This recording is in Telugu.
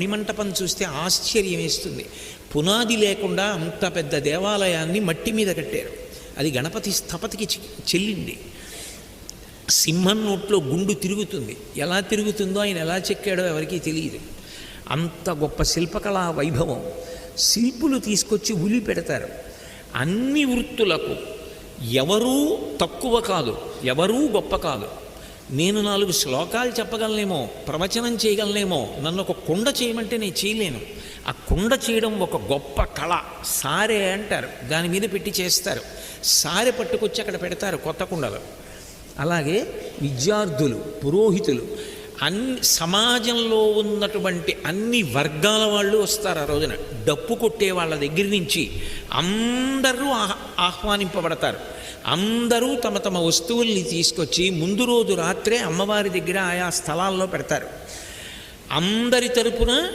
మణిమంటపం చూస్తే ఆశ్చర్యం వేస్తుంది. పునాది లేకుండా అంత పెద్ద దేవాలయాన్ని మట్టి మీద కట్టారు. అది గణపతి స్థపతికి చె- చెల్లింది. సింహం నోట్లో గుండు తిరుగుతుంది. ఎలా తిరుగుతుందో ఆయన ఎలా చెక్కాడో ఎవరికీ తెలియదు. అంత గొప్ప శిల్పకళా వైభవం. శిల్పులు తీసుకొచ్చి ఉలి పెడతారు. అన్ని వృత్తులకు ఎవరూ తక్కువ కాదు. ఎవరూ గొప్ప కాదు. నేను నాలుగు శ్లోకాలు చెప్పగలనేమో ప్రవచనం చేయగలనేమో నన్ను ఒక కుండ చేయమంటే నేను చేయలేను. ఆ కుండ చేయడం ఒక గొప్ప కళ. సారే అంటారు. దాని మీద పెట్టి చేస్తారు. సారె పట్టుకొచ్చి అక్కడ పెడతారు కొత్త కుండలు. అలాగే విద్యార్థులు పురోహితులు అన్ని సమాజంలో ఉన్నటువంటి అన్ని వర్గాల వాళ్ళు వస్తారు ఆ రోజున. డప్పు కొట్టే వాళ్ళ దగ్గర నుంచి అందరూ ఆహ్వానింపబడతారు. అందరూ తమ తమ వస్తువుల్ని తీసుకొచ్చి ముందు రోజు రాత్రే అమ్మవారి దగ్గర ఆయా స్థలాల్లో పెడతారు. అందరి తరపున